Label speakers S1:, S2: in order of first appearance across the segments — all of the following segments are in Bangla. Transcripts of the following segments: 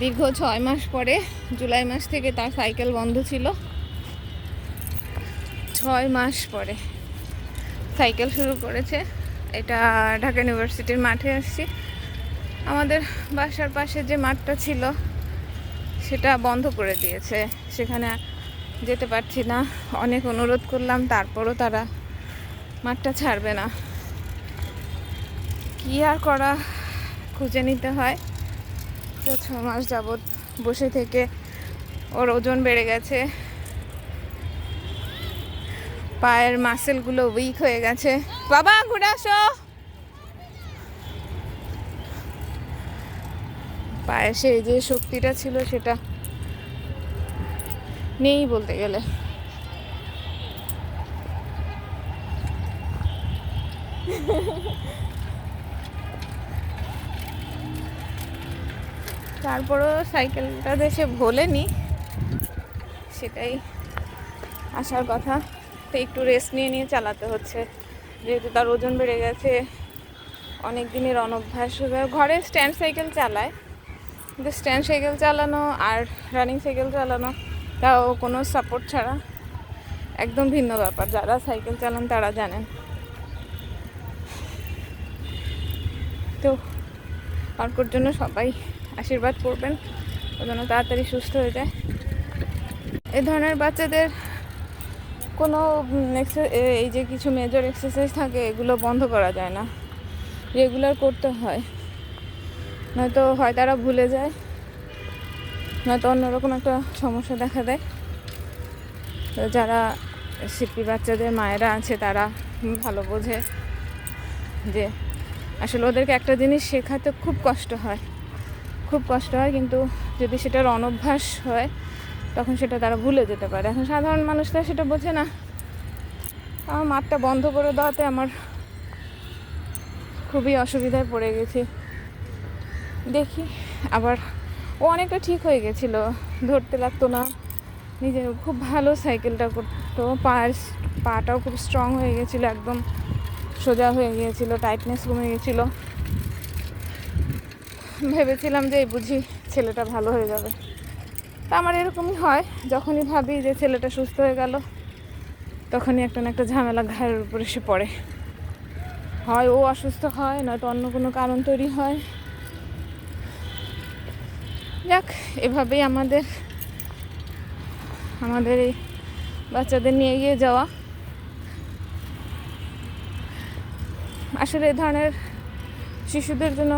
S1: দীর্ঘ ছয় মাস পরে জুলাই মাস থেকে তার সাইকেল বন্ধ ছিল। ছয় মাস পরে সাইকেল শুরু করেছে। এটা ঢাকা ইউনিভার্সিটির মাঠে আসছি। আমাদের বাসার পাশে যে মাঠটা ছিল, সেটা বন্ধ করে দিয়েছে। সেখানে যেতে পারছি না। অনেক অনুরোধ করলাম, তারপরও তারা মাঠটা ছাড়বে না। কি আর করা, খুঁজে নিতে হয়। তো ছ মাস যাবৎ বসে থেকে ওর ওজন বেড়ে গেছে। পায়ের মাসেলগুলো উইক হয়ে গেছে। বাবা, ঘুরে আসো। পায়ে সেই যে শক্তিটা ছিল সেটা নেই বলতে গেলে। তারপরও সাইকেলটা দেশে ভোলেনি, সেটাই আসার কথা। তো একটু রেস্ট নিয়ে নিয়ে চালাতে হচ্ছে, যেহেতু তার ওজন বেড়ে গেছে, অনেক দিনের অনভ্যাস হয়ে ঘরে স্ট্যান্ড সাইকেল চালায়, কিন্তু স্ট্যান্ড সাইকেল চালানো আর রানিং সাইকেল চালানো, তাও কোনো সাপোর্ট ছাড়া একদম ভিন্ন ব্যাপার। যারা সাইকেল চালান তারা জানেন। তো অর্কর জন্য সবাই আশীর্বাদ করবেন ও যেন তাড়াতাড়ি সুস্থ হয়ে যায়। এই ধরনের বাচ্চাদের কোনো এই যে কিছু মেজর এক্সারসাইজ থাকে, এগুলো বন্ধ করা যায় না। রেগুলার করতে হয়। নয়তো হয় তারা ভুলে যায়, নয়তো অন্যরকম একটা সমস্যা দেখা দেয়। তো যারা শিল্পী বাচ্চাদের মায়েরা আছে, তারা ভালো বোঝে যে আসলে ওদেরকে একটা জিনিস শেখাতে খুব কষ্ট হয়। খুব কষ্ট হয়, কিন্তু যদি সেটার অনভ্যাস হয়, তখন সেটা তারা ভুলে যেতে পারে। এখন সাধারণ মানুষরা সেটা বোঝে না। আমার মাঠটা বন্ধ করে দেওয়াতে আমার খুবই অসুবিধায় পড়ে গেছি। দেখি, আবার ও অনেকটা ঠিক হয়ে গেছিল। ধরতে লাগতো না। নিজে খুব ভালো সাইকেলটা করতো। পায়ের পাটাও খুব স্ট্রং হয়ে গেছিল, একদম সোজা হয়ে গিয়েছিল টাইটনেস কমে গেছিল। ভেবেছিলাম যে বুঝি ছেলেটা ভালো হয়ে যাবে। তা আমার এরকমই হয়, যখনই ভাবি যে ছেলেটা সুস্থ হয়ে গেল, তখনই একটা না একটা ঝামেলা ঘাড়ের উপর এসে পড়ে। হয় ও অসুস্থ হয়, নয়তো অন্য কোনো কারণ তৈরি হয়। যাক, এভাবেই আমাদের আমাদের এই বাচ্চাদের নিয়ে এগিয়ে যাওয়া। আসলে এই ধরনের শিশুদের জন্য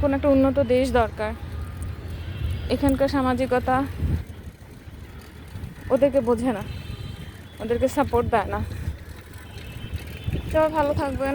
S1: কোনো একটা উন্নত দেশ দরকার। এখানকার সামাজিকতা ওদেরকে বোঝে না, ওদেরকে সাপোর্ট দেয় না। সবাই ভালো থাকবেন।